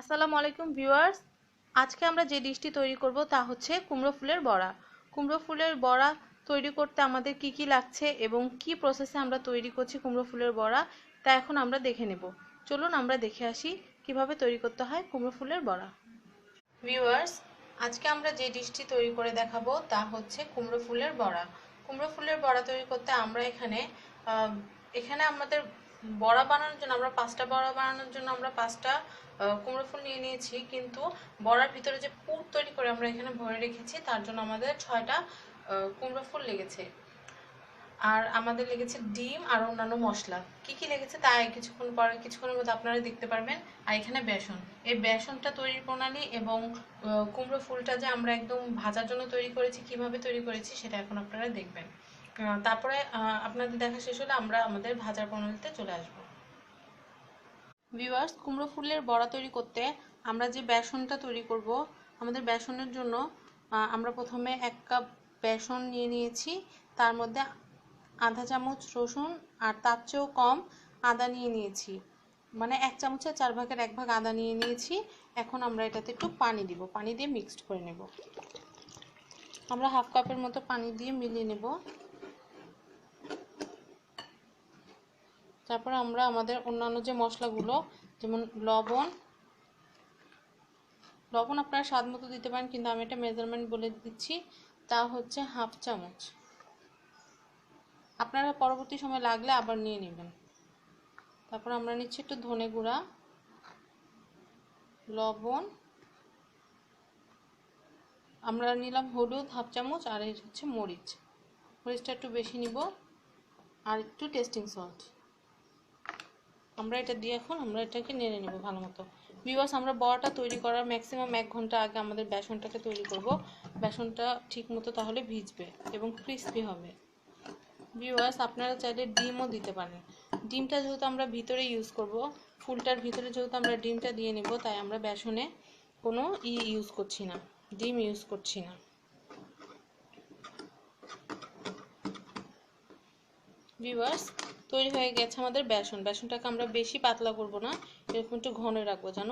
আসসালামু আলাইকুম ভিউয়ার্স। আজকে আমরা যে ডিশটি তৈরি করব তা হচ্ছে কুমড়ো ফুলের বড়া। কুমড়ো ফুলের বড়া তৈরি করতে আমাদের কি কি লাগছে এবং কি প্রসেসে আমরা তৈরি করছি কুমড়ো ফুলের বড়া, তা এখন আমরা দেখে নেব। চলুন আমরা দেখে আসি কীভাবে তৈরি করতে হয় কুমড়ো ফুলের বড়া। ভিউয়ার্স, আজকে আমরা যে ডিশটি তৈরি করে দেখাবো তা হচ্ছে কুমড়ো ফুলের বড়া। কুমড়ো ফুলের বড়া তৈরি করতে আমরা এখানে এখানে আমাদের বড়া বানানোর জন্য, আমরা পাঁচটা বড়া বানানোর জন্য আমরা পাঁচটা কুমড়ো ফুল নিয়ে নিয়েছি। কিন্তু বড়ার ভিতরে যে পুর তৈরি করে আমরা এখানে ভরে রেখেছি, তার জন্য আমাদের ছয়টা কুমড়ো ফুল লেগেছে। আর আমাদের লেগেছে ডিম আর অন্যান্য মশলা। কি কি লেগেছে তা কিছুক্ষণ পরে, কিছুক্ষণের মধ্যে আপনারা দেখতে পারবেন। আর এখানে বেসন। এই বেসনটা তৈরির প্রণালী এবং কুমড়ো ফুলটা যে আমরা একদম ভাজার জন্য তৈরি করেছি, কীভাবে তৈরি করেছি, সেটা এখন আপনারা দেখবেন। তারপরে আপনাদের দেখা শেষ হলে আমরা আমাদের ভাজার প্রণালীতে চলে আসব। ভিউয়ার্স কুমড়ো ফুলের বড়া তৈরি করতে আমরা যে বেসনটা তৈরি করব, আমাদের বেসনের জন্য আমরা প্রথমে এক কাপ বেসন নিয়ে নিয়েছি। তার মধ্যে আধা চামচ রসুন আর তার চেয়েও কম আদা নিয়ে নিয়েছি। মানে এক চামচের চার ভাগের এক ভাগ আদা নিয়ে নিয়েছি। এখন আমরা এটাতে একটু পানি দিব, পানি দিয়ে মিক্সড করে নেব। আমরা হাফ কাপের মতো পানি দিয়ে মিলিয়ে নেব। তারপর আমরা আমাদের অন্যান্য যে মশলাগুলো, যেমন লবণ লবণ আপনারা স্বাদ মতো দিতে পারেন, কিন্তু আমি এটা মেজারমেন্ট বলে দিচ্ছি, তা হচ্ছে হাফ চামচ। আপনারা পরবর্তী সময় লাগলে আবার নিয়ে নেবেন। তারপর আমরা নিচ্ছি একটু ধনে গুঁড়া, লবণ। আমরা নিলাম হলুদ হাফ চামচ আর এই হচ্ছে মরিচ। মরিচটা একটু বেশি নিব আর একটু টেস্টিং সল্ট আমরা এটা দিয়ে এখন আমরা এটাকে নেড়ে নেব ভালো মতো বিবাস আমরা বড়াটা তৈরি করার ম্যাক্সিমাম এক ঘণ্টা আগে আমাদের বেসনটাকে তৈরি করব। বেসনটা ঠিক মতো তাহলে ভিজবে এবং ক্রিস্পি হবে। ভিউয়ার্স আপনারা চাইলে ডিমও দিতে পারেন। ডিমটা যেহেতু আমরা ভিতরে ইউজ করব, ফুলটার ভিতরে যেহেতু আমরা ডিমটা দিয়ে নেব, তাই আমরা বেসনে কোনো ই ইউজ করছি না। ডিম ইউজ করছি না। ভিউয়ার্স তৈরি হয়ে গেছে আমাদের বেসন। বেসনটাকে আমরা বেশি পাতলা করব না, এরকম একটু ঘন রাখব যেন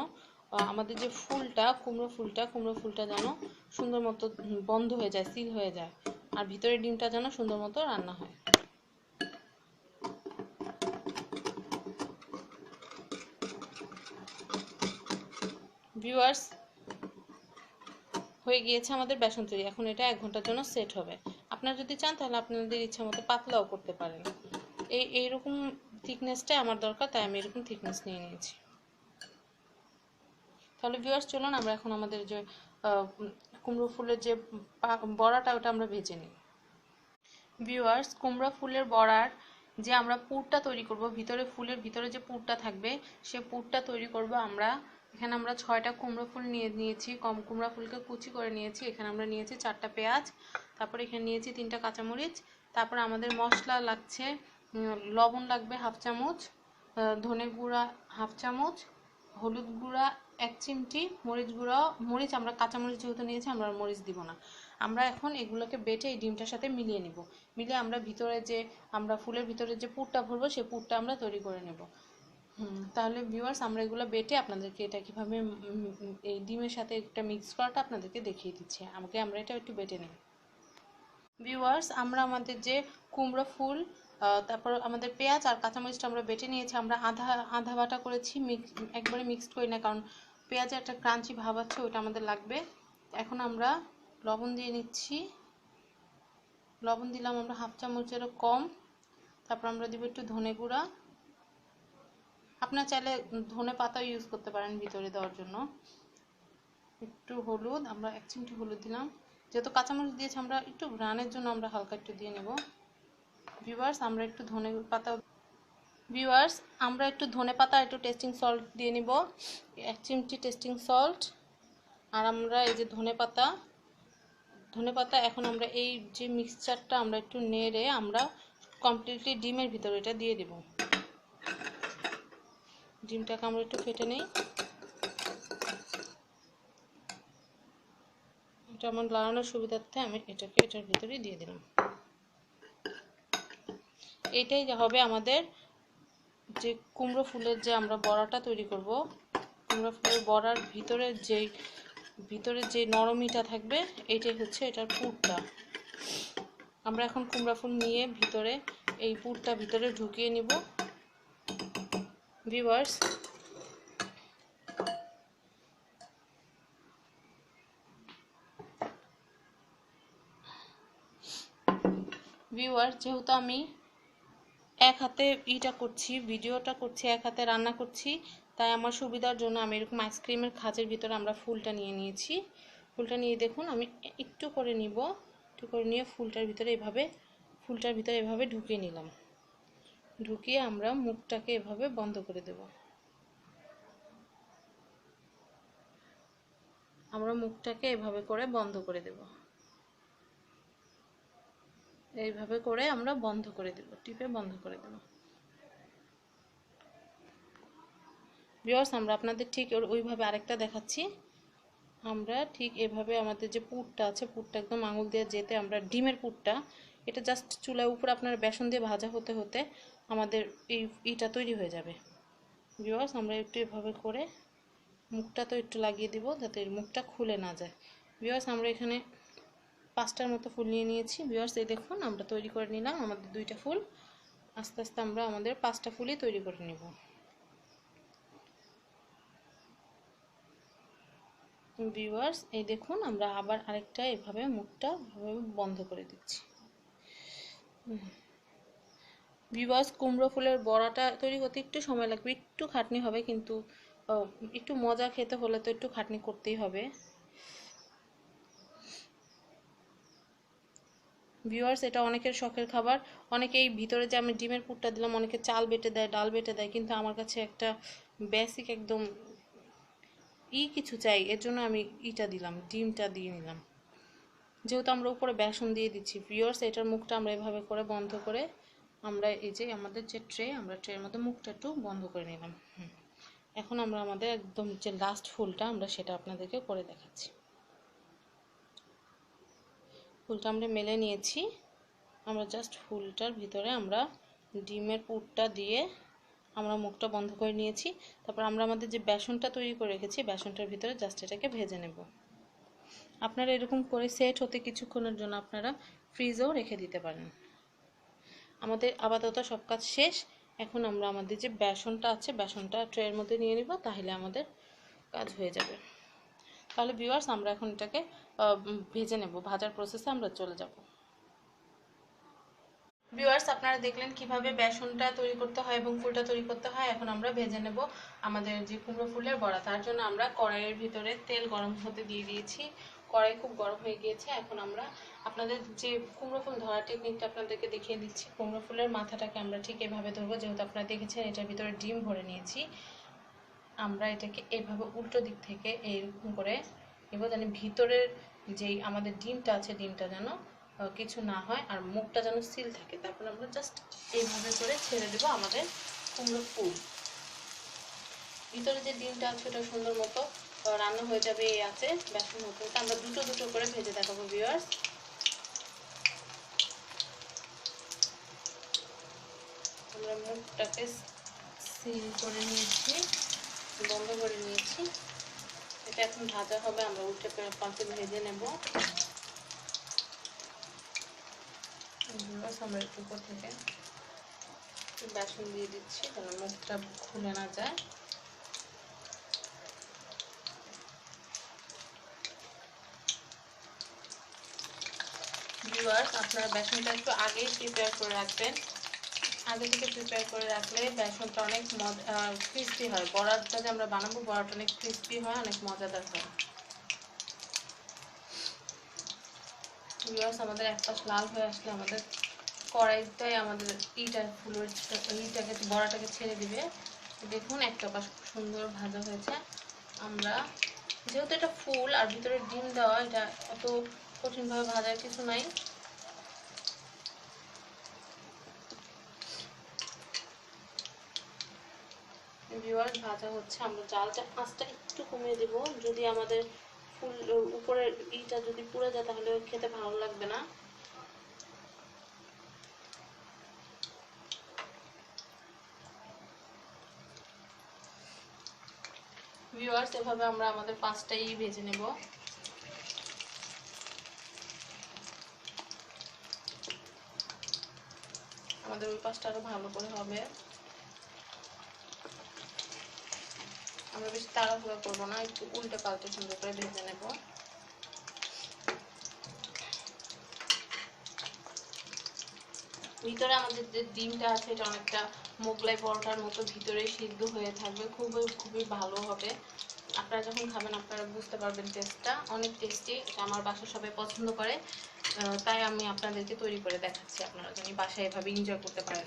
আমাদের যে ফুলটা, কুমড়ো ফুলটা কুমড়ো ফুলটা যেন সুন্দর মতো বন্ধ হয়ে যায় সিল হয়ে যায়, আর ভিতরে ডিমটা যেন সুন্দর মতো রান্না হয়। ভিউয়ার্স হয়ে গিয়েছে আমাদের বেসন তৈরি। এখন এটা এক ঘণ্টার জন্য সেট হবে। আপনারা যদি চান, তাহলে আপনাদের ইচ্ছা মতো পাতলাও করতে পারেন। এই, এইরকম থিকনেসটাই আমার দরকার, তাই আমি এরকম থিকনেস নিয়ে নিয়েছি। তাহলে ভিউয়ার্স চলুন আমরা এখন আমাদের যে কুমড়ো ফুলের যে বড়াটা, ওটা আমরা ভেজে নিই। ভিউয়ার্স কুমড়া ফুলের বড়ার যে আমরা পুরটা তৈরি করব, ভিতরে ফুলের ভিতরে যে পুরটা থাকবে, সে পুরটা তৈরি করব আমরা এখানে আমরা ছয়টা কুমড়ো ফুল নিয়ে নিয়েছি, কম কুমড়া ফুলকে কুচি করে নিয়েছি। এখানে আমরা নিয়েছি চারটা পেঁয়াজ, তারপর এখানে নিয়েছি তিনটা কাঁচামরিচ, তারপর আমাদের মশলা লাগছে লবণ লাগবে হাফ চামচ ধনে গুঁড়া হাফ চামচ, হলুদ গুঁড়া এক চিমটি, মরিচ গুঁড়া, মরিচ আমরা কাঁচামরিচ যেহেতু নিয়েছি, আমরা মরিচ দিব না। আমরা এখন এগুলোকে বেটে এই ডিমটার সাথে মিলিয়ে নিব। মিলিয়ে আমরা ভিতরে যে, আমরা ফুলের ভিতরে যে পুরটা ভরবো সেই পুরটা আমরা তৈরি করে নেব। হুম, তাহলে ভিউয়ার্স আমরা এগুলো বেটে আপনাদেরকে এটা কীভাবে এই ডিমের সাথে একটা মিক্স করাটা আপনাদেরকে দেখিয়ে দিচ্ছি। আমাকে আমরা এটা একটু বেটে নিই। ভিউয়ার্স আমরা আমাদের যে কুমড়ো ফুল তারপর আমাদের পেঁয়াজ আর কাঁচামরিচটা আমরা বেটে নিয়েছি। আমরা আধা আধা বাটা করেছি মিক্স একবারে মিক্সড করি না কারণ পেঁয়াজে একটা ক্রাঞ্চি ভাব আছে ওটা আমাদের লাগবে। এখন আমরা লবণ দিয়ে নিচ্ছি। লবণ দিলাম আমরা হাফ চামচেরও কম। তারপর আমরা দিব একটু ধনে গুঁড়া। আপনার চাইলে ধনে পাতাও ইউজ করতে পারেন ভিতরে দেওয়ার জন্য। একটু হলুদ, আমরা এক চিমটি হলুদ দিলাম। যেহেতু কাঁচামরিচ দিয়েছি, আমরা একটু রানের জন্য আমরা হালকা একটু দিয়ে নেব। ভিউয়ার্স আমরা একটু ধনে পাতা ভিউয়ার্স আমরা একটু ধনে পাতা, একটু টেস্টিং সল্ট দিয়ে নিব। এক চিমটি টেস্টিং সল্ট আর আমরা এই যে ধনে পাতা ধনে পাতা এখন আমরা এই যে মিক্সচারটা আমরা একটু নেড়ে আমরা কমপ্লিটলি ডিমের ভিতরে এটা দিয়ে দেব। ডিমটাকে আমরা একটু ফেটে নেই। এটা আমার লাগানোর সুবিধার্থে আমি এটাকে এটার ভিতরে দিয়ে দিলাম। এটাই হবে আমাদের যে কুমড়ো ফুলের যে আমরা বড়াটা তৈরি করব, কুমড়ো ফুলের বড়ার ভিতরে যেই, ভিতরে যে নরমিটা থাকবে, এটাই হচ্ছে এটার পুরটা। আমরা এখন কুমড়া ফুল নিয়ে ভিতরে এই পুরটা ভিতরে ঢুকিয়ে নিব। ভিউয়ার্স ভিউয়ার যেহেতু আমি এক হাতে ইটা করছি, ভিডিওটা করছি, এক হাতে রান্না করছি, তাই আমার সুবিধার জন্য আমি এরকম আইসক্রিমের খাঁচের ভিতরে আমরা ফুলটা নিয়ে নিয়েছি। ফুলটা নিয়ে দেখুন, আমি একটু করে নিব, একটু করে নিয়ে ফুলটার ভিতরে এভাবে, ফুলটার ভিতরে এভাবে ঢুকিয়ে নিলাম। ঢুকিয়ে আমরা মুখটাকে এভাবে বন্ধ করে দেব। আমরা মুখটাকে এভাবে করে বন্ধ করে দেব। এইভাবে করে আমরা বন্ধ করে দেব, টিপে বন্ধ করে দেব। ভিউয়ার্স আমরা আপনাদের ঠিক ওইভাবে আরেকটা দেখাচ্ছি। আমরা ঠিক এভাবে আমাদের যে পুরটা আছে, পুরটা একদম আঙুল দিয়ে যেতে আমরা ডিমের পুরটা, এটা জাস্ট চুলার উপর আপনার বেসন দিয়ে ভাজা হতে হতে আমাদের এই ইটা তৈরি হয়ে যাবে। ভিউয়ার্স আমরা একটু এভাবে করে মুখটা তো একটু লাগিয়ে দিব যাতে মুখটা খুলে না যায়। ভিউয়ার্স আমরা এখানে পাঁচটার মতো ফুল নিয়ে নিয়েছি। ভিউয়ার্স এই দেখুন, আমরা তৈরি করে নিলাম আমাদের দুইটা ফুল। আস্তে আস্তে আমরা আমাদের পাঁচটা ফুলই তৈরি করে নেব। ভিউয়ার্স এই দেখুন, আমরা আবার আরেকটা এভাবে মুখটা বন্ধ করে দিচ্ছি। ভিউয়ার্স কুমড়ো ফুলের বড়াটা তৈরি করতে একটু সময় লাগবে, একটু খাটনি হবে কিন্তু একটু মজা খেতে হলে তো একটু খাটনি করতেই হবে। ভিউয়ার্স, এটা অনেকের শখের খাবার অনেকে এই ভিতরে যে আমি ডিমের পুরটা দিলাম, অনেকে চাল বেটে দেয়, ডাল বেটে দেয়, কিন্তু আমার কাছে একটা বেসিক একদম ই কিছু চাই, এর জন্য আমি ইটা দিলাম, ডিমটা দিয়ে নিলাম। যেহেতু আমরা উপরে বেসন দিয়ে দিচ্ছি, ভিউয়ার্স, এটার মুখটা আমরা এভাবে করে বন্ধ করে আমরা এই যে আমাদের যে ট্রে আমরা ট্রের মধ্যে মুখটা একটু বন্ধ করে নিলাম। এখন আমরা আমাদের একদম যে লাস্ট ফুলটা, আমরা সেটা আপনাদেরকে করে দেখাচ্ছি। ফুলটা আমরা মেলে নিয়েছি। আমরা জাস্ট ফুলটার ভিতরে আমরা ডিমের পুরটা দিয়ে আমরা মুখটা বন্ধ করে নিয়েছি। তারপর আমরা আমাদের যে বেসনটা তৈরি করে রেখেছি, বেসনটার ভিতরে জাস্ট এটাকে ভেজে নেব। আপনারা এরকম করে সেট হতে কিছুক্ষণের জন্য আপনারা ফ্রিজেও রেখে দিতে পারেন। আমাদের আপাতত সব কাজ শেষ। এখন আমরা আমাদের যে বেসনটা আছে, বেসনটা ট্রের মধ্যে নিয়ে নিব, তাহলে আমাদের কাজ হয়ে যাবে। তাহলে ভিউয়ার্স আমরা এখন এটাকে ভেজে নেব। ভাজার প্রসেসে আমরা চলে যাব। ভিউয়ার্স আপনারা দেখলেন কীভাবে বেসনটা তৈরি করতে হয় এবং ফুলটা তৈরি করতে হয়। এখন আমরা ভেজে নেব আমাদের যে কুমড়ো ফুলের বড়া। তার জন্য আমরা কড়াইয়ের ভিতরে তেল গরম হতে দিয়ে দিয়েছি। কড়াই খুব গরম হয়ে গিয়েছে, এখন আমরা আপনাদের যে কুমড়ো ফুল ধরা টেকনিকটা আপনাদেরকে দেখিয়ে দিচ্ছি। কুমড়ো ফুলের মাথাটাকে আমরা ঠিক এভাবে ধরবো, যেহেতু আপনারা দেখেছেন এটার ভিতরে ডিম ভরে নিয়েছি। আমরা এটাকে এভাবে উল্টো দিক থেকে এইরকম করে নেব যেন ভিতরের যেই আমাদের ডিমটা আছে, ডিমটা যেন কিছু না হয় আর মুখটা যেন সিল থাকে। তারপর আমরা জাস্ট এইভাবে করে ছেড়ে দেবো আমাদের কুমড়ো ফুল। ভিতরে যে ডিমটা আছে, ওটা সুন্দর মতো রান্না হয়ে যাবে, এই আছে। বেসন মতো আমরা দুটো দুটো করে ভেজে দেখাবো ভিউয়ার্স আমরা মুখটাকে সিল করে নিয়েছি, বন্ধ করে নিয়েছি। এটা এখন ভাজা হবে, আমরা উল্টে পাল্টে ভেজে নেব। আমরা একটু থেকে বেসন দিয়ে দিচ্ছি যেন মুখটা খুলে না যায়। ভিউয়ার্স আপনারা বেসনটা একটু আগেই প্রিপেয়ার করে রাখবেন। আগে থেকে প্রিপেয়ার করে রাখলে বেসনটা অনেক ক্রিস্পি হয়। বড়াটা যে আমরা বানাবো, বড়াটা অনেক ক্রিস্পি হয়, অনেক মজাদার হয়। ভিউয়ার্স আমাদের এক পাশ লাল হয়ে আসলে আমাদের কড়াইটাই আমাদের ইটা, ফুলের ইটাকে, বড়াটাকে ছেড়ে দিবে। দেখুন, একটা পাশ খুব সুন্দর ভাজা হয়েছে। আমরা, যেহেতু এটা ফুল আর ভিতরে ডিম দেওয়া, এটা অত কঠিনভাবে ভাজার কিছু নাই ভিউয়ার্স ভাজা হচ্ছে, আমরা জালটা, আঁচটা একটু কমিয়ে দেব। যদি আমাদের ফুল, উপরের ইটা যদি পুড়ে যায়, তাহলে খেতে ভালো লাগবে না। ভিউয়ার্স এভাবে আমরা আমাদের পাঁচটাই ভেজে নেব। আমাদের ওই পাঁচটা আরও ভালো করে হবে। আমরা বেশি তাড়াহুড়া করব না, একটু উল্টে পাল্টে সুন্দর করে ভেজে নেব। ভিতরে আমাদের যে ডিমটা আছে, এটা অনেকটা মোগলাই পরোটার মতো ভিতরে সিদ্ধ হয়ে থাকবে, খুবই খুবই ভালো হবে। আপনারা যখন খাবেন, আপনারা বুঝতে পারবেন টেস্টটা অনেক টেস্টি এটা আমার বাসা সবাই পছন্দ করে। তাই আমি আপনাদেরকে তৈরি করে দেখাচ্ছি, আপনারা যেন বাসায় এভাবে এনজয় করতে পারেন।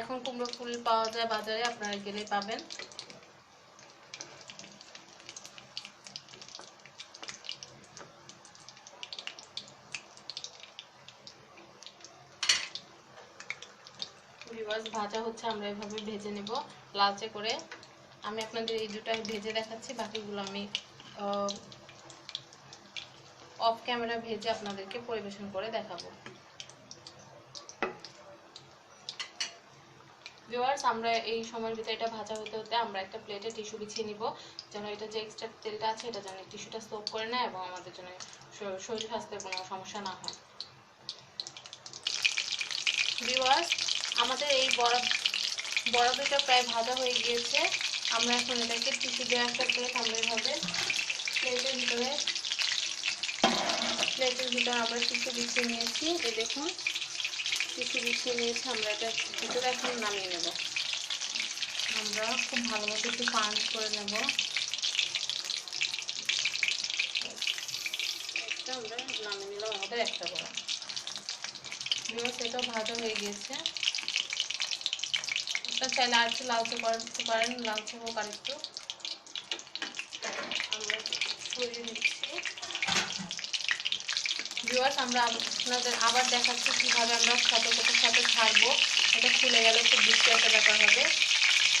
এখন কুমড়ো ফুল পাওয়া যায় বাজারে, আপনারা গেলেই পাবেন। ভিউয়ার্স ভাজা হচ্ছে, আমরা এভাবে ভেজে নেব। লালচে করে। আমি আপনাদের এই দুটো ভেজে দেখাচ্ছি, বাকিগুলো আমি অফ ক্যামেরা ভেজে আপনাদেরকে পরিবেশন করে দেখাবো। ভিউয়ার্স আমরা এই সময়ের ভিতরে এটা ভাজা হতে হতে আমরা একটা প্লেটে টিস্যু বিছিয়ে নিব। যেন এটা যে এক্সট্রা তেলটা আছে, এটা যেন টিস্যুটা সোপ করে নেয় এবং আমাদের জন্য শরীর স্বাস্থ্যের কোনো সমস্যা না হয়। ভিউয়ার্স আমাদের এই বড়া বড়াটা প্রায় ভাজা হয়ে গিয়েছে। আমরা এখন এটাকে টিস্যু দিয়ে একটা প্লেট আমরা এভাবে প্লেটের ভিতরে প্লেটের ভিতরে আমরা টিস্যু বিছিয়ে নিয়েছি। এই দেখুন, টিস্যু বিছিয়ে নিয়েছি, আমরা এটা ভিতরে এখন নামিয়ে নেব। আমরা খুব ভালো মতো একটু পাঞ্চ করে নেব। একটা আমরা নামিয়ে নিলাম, আমাদের একটা ভিউয়ার্স এটাও ভাজা হয়ে গিয়েছে। এটা চাইলে আর একটু লালচে দিতে পারেন লালচে হোক আর একটু। আমরা আপনাদের আবার দেখাচ্ছি কীভাবে আমরা সতর্কতার সাথে ছাড়বো। এটা খুলে গেলে খুব বৃষ্টি একটা ব্যাপার হবে।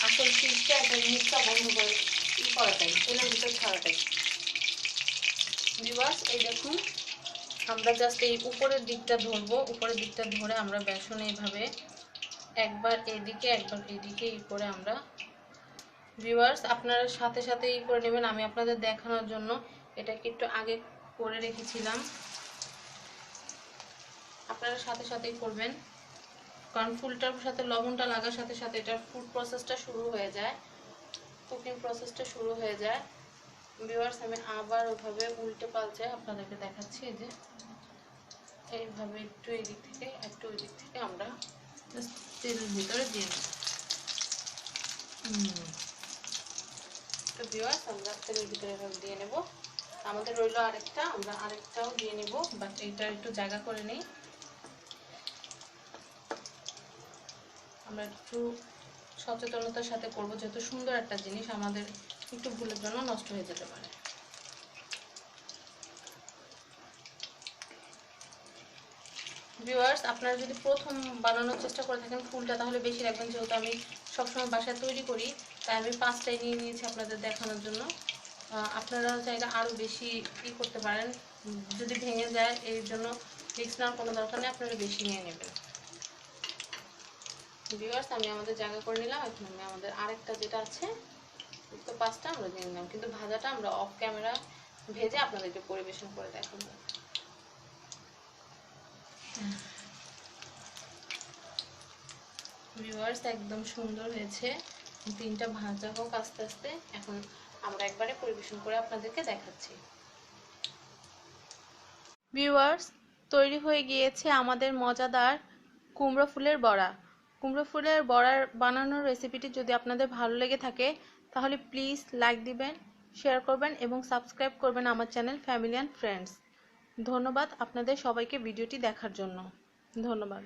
আসল ফিসটা এটা বন্ধ করে করাটাই, তেলের ভিতর ছাড়াটাই। ভিউয়ার্স এই দেখুন, আমরা জাস্ট এই উপরের দিকটা ধরবো। উপরের দিকটা ধরে আমরা বেসন এইভাবে একবার এদিকে একবার এদিকে ই করে আমরা ভিউয়ার্স আপনারা সাথে সাথে ই করে নেবেন। আমি আপনাদের দেখানোর জন্য এটাকে একটু আগে করে রেখেছিলাম। আপনারা সাথে সাথেই করবেন। কারণ ফুলটার সাথে, লবণটা লাগার সাথে সাথে এটার ফুড প্রসেসটা শুরু হয়ে যায়। কুকিং প্রসেসটা শুরু হয়ে যায়। ভিউয়ার্স আমি আবার ওভাবে উল্টে পাল্টে আপনাদেরকে দেখাচ্ছি। যে, এইভাবে একটু এই দিক থেকে, একটু ওই দিক থেকে আমরা জাস্ট তেলের ভিতরে দিয়ে হুম। তো আমরা তেলের ভিতরে দিয়ে নেব আমাদের রইল আরেকটা আমরা আরেকটাও দিয়ে নেব বাট এইটা একটু জায়গা করে নেই আমরা একটু সচেতনতার সাথে করব যেহেতু সুন্দর একটা জিনিস আমাদের একটু ভুলের জন্য নষ্ট হয়ে যেতে পারে। ভিউয়ার্স আপনারা যদি প্রথম বানানোর চেষ্টা করে থাকেন ফুলটা, তাহলে বেশি রাখবেন যেহেতু আমি সবসময় বাসায় তৈরি করি, তাই আমি পাঁচটাই নিয়ে নিয়েছি আপনাদের দেখানোর জন্য। আপনারা চাইলে আরও বেশি ই করতে পারেন। যদি ভেঙে যায় এই জন্য রিক্স নেওয়ার কোনো দরকার নেই, আপনারা বেশি নিয়ে নেবেন। ভিউয়ার্স আমি আমাদের জায়গা করে নিলাম। এখন আমি আমাদের আরেকটা যেটা আছে তো পাঁচটা আমরা দিয়ে নিলাম। কিন্তু ভাজাটা আমরা অফ ক্যামেরা ভেজে আপনাদেরকে পরিবেশন করে দেখাবো। ভিউয়ার্স একদম সুন্দর হয়েছে। তিনটা ভাজা হোক আস্তে আস্তে। এখন আমরা একবারে পরিবেশন করে আপনাদেরকে দেখাচ্ছি। ভিউয়ার্স তৈরি হয়ে গিয়েছে আমাদের মজাদার কুমড়ো ফুলের বড়া। কুমড়ো ফুলের বড়ার বানানোর রেসিপিটি যদি আপনাদের ভালো লেগে থাকে, তাহলে প্লিজ লাইক দিবেন শেয়ার করবেন এবং সাবস্ক্রাইব করবেন আমার চ্যানেল ফ্যামিলি অ্যান্ড ফ্রেন্ডস ধন্যবাদ আপনাদের সবাইকে ভিডিওটি দেখার জন্য। ধন্যবাদ।